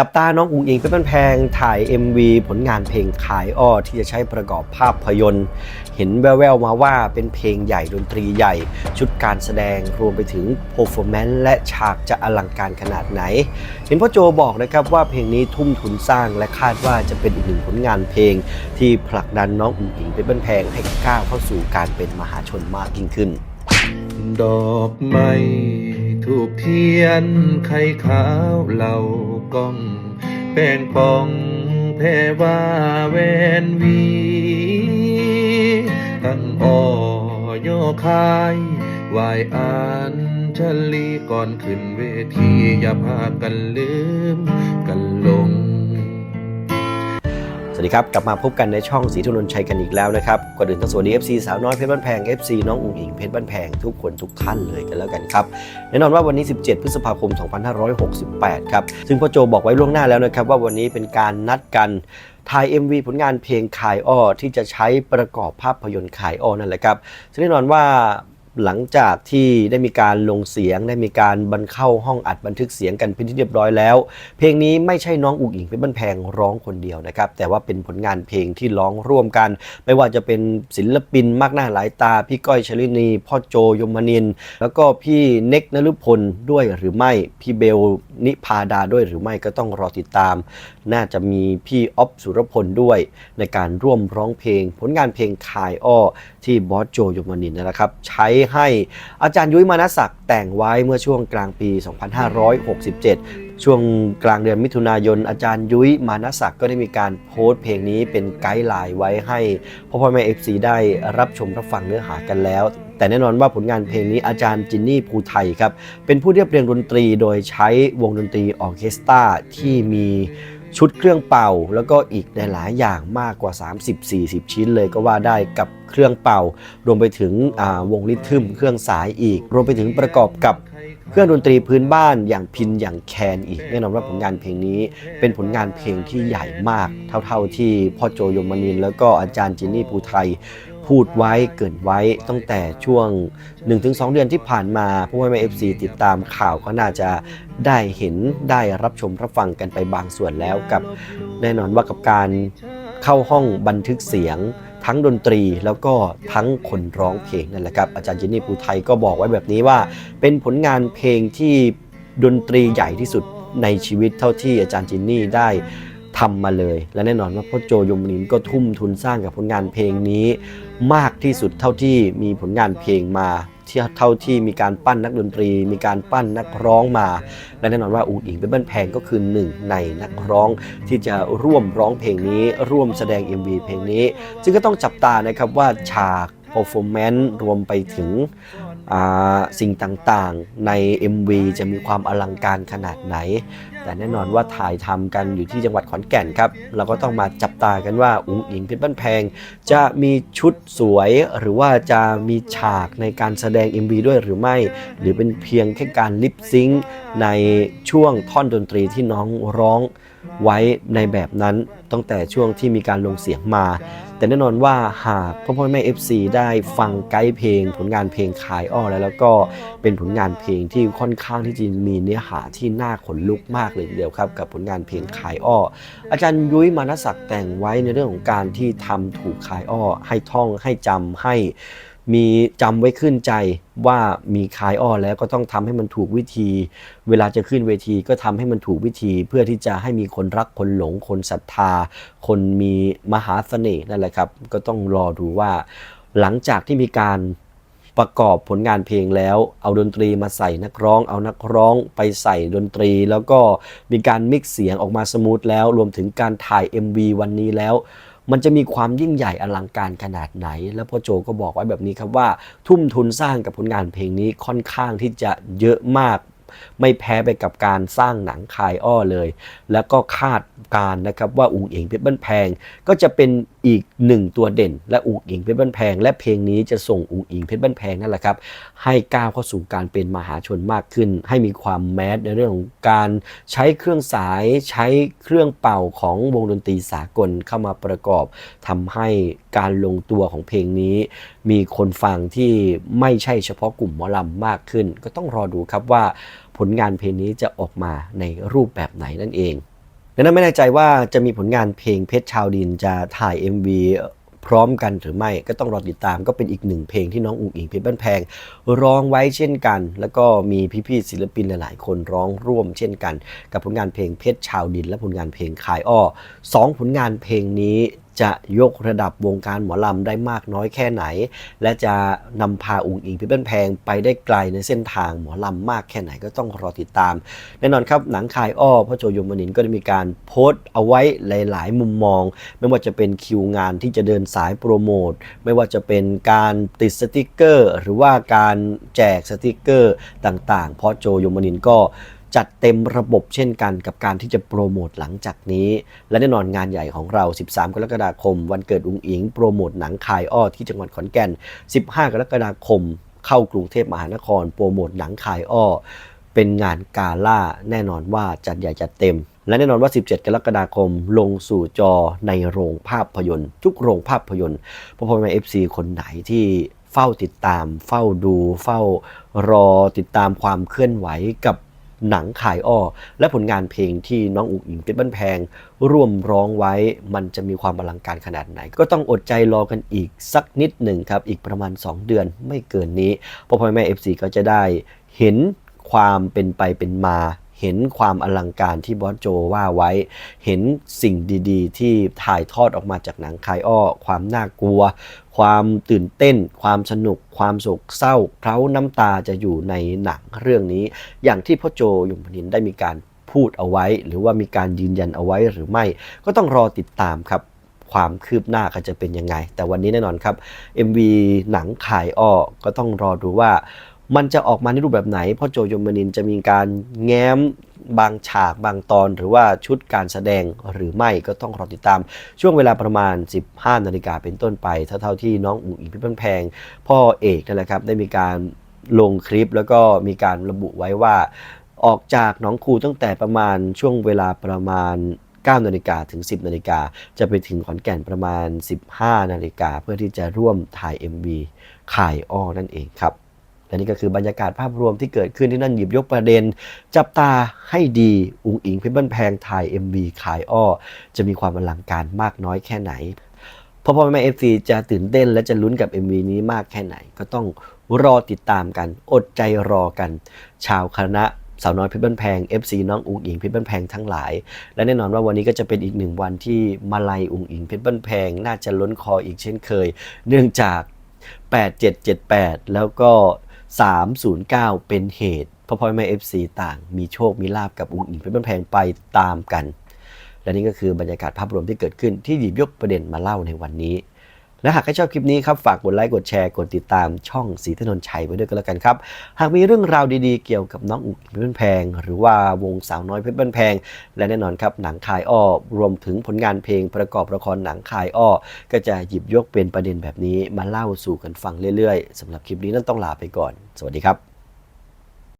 จับตาน้องอุ๋งอิงเป็นแพงถ่าย MV ผลงานเพลงขายอ้อที่จะใช้ประกอบภาพยนตร์ เห็นแว่วๆมาว่าเป็นเพลงใหญ่ดนตรีใหญ่ ชุดการแสดงรวมไปถึงโปร f o r m a n c e และฉากจะอลังการขนาดไหน เห็นพ่อโจบอกนะครับว่าเพลงนี้ทุ่มทุนสร้างและคาดว่าจะเป็นอีกหนึ่งผลงานเพลง ที่ผลักดันน้องอุ๋งอิงเป็นแพงให้ก้าวเข้าสู่การเป็นมหาชนมากยิ่งขึ้น ดอกไม้ถูกเทียนไข่ขาวเหล่า กล้องแป้งปองแพรว่าแวนวีตั้งอ่อย่อคายวายอันชลีก่อนขึ้นเวที อย่าพากันลืมกันลง สวัสดีครับ กลับมาพบกันในช่องสีทุนนท์ชัยกันอีกแล้วนะครับก่อนอื่นต้องสวัสดี FC สาวน้อยเพชรบ้านแพง FC น้องอุ๋งอิงเพชรบ้านแพงทุกคนทุกท่านเลยกันแล้วกันครับแน่นอนว่าวันนี้ 17 พฤษภาคม 2568 ครับ ซึ่งพ่อโจบอกไว้ล่วงหน้าแล้วนะครับว่าวันนี้เป็นการนัดกันถ่าย MV ผลงานเพลงขายอ้อที่จะใช้ประกอบภาพยนตร์ขายอ้อนั่นแหละครับซึ่งแน่นอนว่า หลังจากที่ได้มีการลงเสียงได้มีการบันเข้าห้องอัดบันทึกเสียงกันเป็นที่เรียบร้อยแล้ว เพลงนี้ไม่ใช่น้องอุ๋งอิงเป็นบ้านแพงร้องคนเดียวนะครับ แต่ว่าเป็นผลงานเพลงที่ร้องร่วมกัน ไม่ว่าจะเป็นศิลปินมากหน้าหลายตา พี่ก้อยชลินีพ่อโจยมนิน แล้วก็พี่เน็กนฤพลด้วยหรือไม่พี่เบลนิพาดาด้วยหรือไม่ก็ต้องรอติดตาม น่าจะมีพี่อ๊อฟสุรพลด้วย ในการร่วมร้องเพลง ผลงานเพลงคายอ้อที่บอสโจยมนินนะครับ ใช้ให้อาจารย์ยุ้ยมานศักดิ์แต่งไว้เมื่อช่วงกลางปี 2567 ช่วงกลางเดือนมิถุนายน อาจารย์ยุ้ยมานศักดิ์ก็ได้มีการโพสต์เพลงนี้เป็นไกด์ไลน์ไว้ให้พ่อพ่อแม่เอฟซีได้รับชมรับฟังเนื้อหากันแล้ว แต่แน่นอนว่าผลงานเพลงนี้อาจารย์จินนี่ภูไทยครับเป็นผู้เรียบเรียงดนตรีโดยใช้วงดนตรีออเคสตราที่มี ชุดเครื่องเป่า แล้วก็อีกหลายอย่างมากกว่า 30-40 ชิ้นเลยก็ว่าได้กับเครื่องเป่า รวมไปถึงวงริทึมเครื่องสายอีก รวมไปถึงประกอบกับเครื่องดนตรีพื้นบ้านอย่างพินอย่างแคนอีกแน่นอนว่าผลงานเพลงนี้ เป็นผลงานเพลงที่ใหญ่มาก เท่าๆที่พ่อโจยมนิน แล้วก็อาจารย์จินนี่ภูไทย พูดไว้เกรินไว้ตั้งแต่ช่วง 1-2 เดือนที่ผ่านมาผู้ว่าแม่เอฟซีติดตามข่าวก็น่าจะได้เห็นได้รับชมรับฟังกันไปบางส่วนแล้วกับแน่นอนว่ากับการเข้าห้องบันทึกเสียงทั้งดนตรีแล้วก็ทั้งคนร้องเพลงนั่นแหละครับอาจารย์จินนี่ภูไทยก็บอกไว้แบบนี้ว่า เป็นผลงานเพลงที่ดนตรีใหญ่ที่สุดในชีวิตเท่าที่อาจารย์จินนี่ได้ ทำมาเลย และแน่นอนว่าพ่อโจยมนินก็ทุ่มทุนสร้างกับผลงานเพลงนี้ มากที่สุดเท่าที่มีผลงานเพลงมาเท่าที่มีการปั้นนักดนตรี มีการปั้นนักร้องมา และแน่นอนว่าอูอิงเป็นบ้านแพงก็คือหนึ่งในนักร้องที่จะร่วมร้องเพลงนี้ ร่วมแสดง MV เพลงนี้ ซึ่งก็ต้องจับตานะครับว่าฉาก performance รวมไปถึง สิ่งต่างๆใน MV จะมีความอลังการขนาดไหน แต่แน่นอนว่าถ่ายทำกันอยู่ที่จังหวัดขอนแก่นครับ เราก็ต้องมาจับตากันว่าอุ๋งอิงเพชรบ้านแพง จะมีชุดสวยหรือว่าจะมีฉากในการแสดง MV ด้วยหรือไม่ หรือเป็นเพียงแค่การลิปซิงค์ในช่วงท่อนดนตรีที่น้องร้องไว้ในแบบนั้นตั้งแต่ช่วงที่มีการลงเสียงมา แต่แน่นอนว่าหากพ่อพ่อแม่ FC ได้ฟังไกด์เพลง ผลงานเพลงขายอ้อแล้ว แล้วก็เป็นผลงานเพลงที่ค่อนข้างที่จะมีเนื้อหาที่น่าขนลุกมากเลยเดียวครับ กับผลงานเพลงขายอ้อ อาจารย์ยุ้ยมานศักดิ์แต่งไว้ในเรื่องของการที่ทำถูกขายอ้อ ให้ท่องให้จำให้ มีจำไว้ขึ้นใจว่ามีคายอ้อแล้วก็ต้องทำให้มันถูกวิธี เวลาจะขึ้นเวทีก็ทำให้มันถูกวิธี เพื่อที่จะให้มีคนรักคนหลงคนศรัทธา คนมีมหาเสน่ห์นั่นแหละครับ ก็ต้องรอดูว่า หลังจากที่มีการประกอบผลงานเพลงแล้ว เอาดนตรีมาใส่นักร้อง เอานักร้องไปใส่ดนตรี แล้วก็มีการมิกซ์เสียงออกมาสมูทแล้ว รวมถึงการถ่าย MV วันนี้แล้ว มันจะมีความยิ่งใหญ่อลังการขนาดไหน แล้วพ่อโจก็บอกไว้แบบนี้ครับว่า ทุ่มทุนสร้างกับผลงานเพลงนี้ค่อนข้างที่จะเยอะมาก ไม่แพ้ไปกับการสร้างหนังคายอ้อเลย แล้วก็คาดการ์นะครับว่าอุ๋งอิงเพชรบ้านแพง ก็จะเป็นอีกหนึ่งตัวเด่น และอุ๋งอิงเพชรบ้านแพง และเพลงนี้จะส่งอุ๋งอิงเพชรบ้านแพงนั่นแหละครับให้ก้าวเข้าสู่การเป็นมหาชนมากขึ้น ให้มีความแมสในเรื่องของการใช้เครื่องสายใช้เครื่องเป่าของวงดนตรีสากลเข้ามาประกอบทำให้การลงตัวของเพลงนี้ มีคนฟังที่ไม่ใช่เฉพาะกลุ่มหมอลำมากขึ้น ก็ต้องรอดูครับว่าผลงานเพลงนี้จะออกมาในรูปแบบไหนนั่นเองดังนั้นไม่แน่ใจว่าจะมีผลงานเพลงเพชรชาวดินจะถ่าย MV พร้อมกันหรือไม่ก็ต้องรอติดตามก็เป็นอีกหนึ่งเพลงที่น้องอุ๋งอิงเพชรบ้านแพง ร้องไว้เช่นกัน แล้วก็มีพี่ๆศิลปินหลาย ๆ คนร้องร่วมเช่นกัน กับผลงานเพลงเพชรชาวดิน และผลงานเพลงขายอ้อสองผลงานเพลงนี้ จะยกระดับวงการหมอลำได้มากน้อยแค่ไหน และจะนำพาอุ๋งอิงพชรบ้านแพงไปได้ไกลในเส้นทางหมอลำมากแค่ไหนก็ต้องรอติดตาม แน่นอนครับหนังคายอ้อพ่อโจยมนินก็ได้มีการโพสต์เอาไว้หลาย ๆ มุมมอง ไม่ว่าจะเป็นคิวงานที่จะเดินสายโปรโมทไม่ว่าจะเป็นการติดสติกเกอร์ หรือว่าการแจกสติกเกอร์ต่างๆพ่อโจยมนินก็ จัดเต็มระบบเช่นกันกับการที่จะโปรโมทหลังจากนี้ และแน่นอนงานใหญ่ของเรา 13 กรกฎาคม วันเกิดอุงอิง โปรโมทหนังคายอ้อที่จังหวัดขอนแก่น 15 กรกฎาคม เข้ากรุงเทพมหานคร โปรโมทหนังคายอ้อเป็นงานกาล่าแน่นอนว่าจัดใหญ่จัดเต็ม และแน่นอนว่า 17 กรกฎาคมลงสู่จอในโรงภาพยนตร์ ทุกโรงภาพยนตร์พ่อพ่อแม่เอฟซีคนไหนที่เฝ้าติดตาม เฝ้าดู เฝ้ารอติดตามความเคลื่อนไหวกับ หนังขายอ้อ และผลงานเพลงที่น้องอุ๋งอิงเพชรบ้านแพง ร่วมร้องไว้มันจะมีความอลังการขนาดไหน ก็ต้องอดใจรอกันอีกสักนิดหนึ่งครับ อีกประมาณ 2 เดือนไม่เกินนี้พ่อพ่อแม่ FC ก็จะได้เห็นความเป็นไปเป็นมา เห็นความอลังการที่บอสโจว่าไว้ เห็นสิ่งดีๆ ที่ถ่ายทอดออกมาจากหนังคายอ้อ ความน่ากลัว ความตื่นเต้น ความสนุก ความโศกเศร้าเคล้าน้ำตาจะอยู่ในหนังเรื่องนี้ อย่างที่พ่อโจยมพนินได้มีการพูดเอาไว้ หรือว่ามีการยืนยันเอาไว้หรือไม่ ก็ต้องรอติดตามครับความคืบหน้าก็จะเป็นยังไง แต่วันนี้แน่นอนครับ MV หนังขายอ้อก็ต้องรอดูว่า มันจะออกมาในรูปแบบไหนพ่อโจยมนินจะมีการแง้มบางฉากบางตอนหรือว่าชุดการแสดงหรือไม่ก็ต้องรอติดตาม ช่วงเวลาประมาณ 15 นาฬิกาเป็นต้นไปเท่าที่น้องอุ๋งอิงพิพันแพง พ่อเอกนั่นแหละครับได้มีการลงคลิปแล้วก็มีการระบุไว้ว่า ออกจากหนองครูตั้งแต่ประมาณช่วงเวลาประมาณ9นาฬิกาถึง 10นาฬิกาจะไปถึงขอนแก่นประมาณ 15นาฬิกาเพื่อที่จะร่วมถ่าย MV ขายอ้อนั่นเองครับ และนี่ก็คือบรรยากาศภาพรวมที่เกิดขึ้นที่นั่นหยิบยกประเด็น จับตาให้ดีอุงอิงเพชรบ้านแพงถ่าย MV ขายอ้อ จะมีความอลังการมากน้อยแค่ไหนพ่อพ่อแม่เอฟซีจะตื่นเต้นและจะลุ้นกับ MV นี้มากแค่ไหน ก็ต้องรอติดตามกัน อดใจรอกัน ชาวคณะสาวน้อยเพชรบ้านแพง FC น้องอุงอิงเพชรบ้านแพงทั้งหลาย และแน่นอนว่าวันนี้ก็จะเป็นอีกหนึ่งวันที่มาลัยอุงอิงเพชรบ้านแพง น่าจะล้นคออีกเช่นเคย เนื่องจาก 8778 แล้วก็ 309 เป็นเหตุพ่อพ่อแม่ FC ต่างมีโชคมีลาบกับอุงอิงเพชรบ้านแพงไปตามกัน และนี่ก็คือบรรยากาศภาพรวมที่เกิดขึ้นที่หยิบยกประเด็นมาเล่าในวันนี้ และหากใครชอบคลิปนี้ครับฝากกดไลค์กดแชร์กดติดตามช่องสีถนนชัยไว้ด้วยกันแล้วกันครับ หากมีเรื่องราวดีๆ เกี่ยวกับน้องอุ๋งเพชรบ้านแพง หรือว่าวงสาวน้อยเพชรบ้านแพง และแน่นอนครับหนังคายอ้อรวมถึงผลงานเพลงประกอบละครหนังคายอ้อก็จะหยิบยกเป็นประเด็นแบบนี้มาเล่าสู่กันฟังเรื่อยๆสำหรับคลิปนี้นั่นต้องลาไปก่อน สวัสดีครับ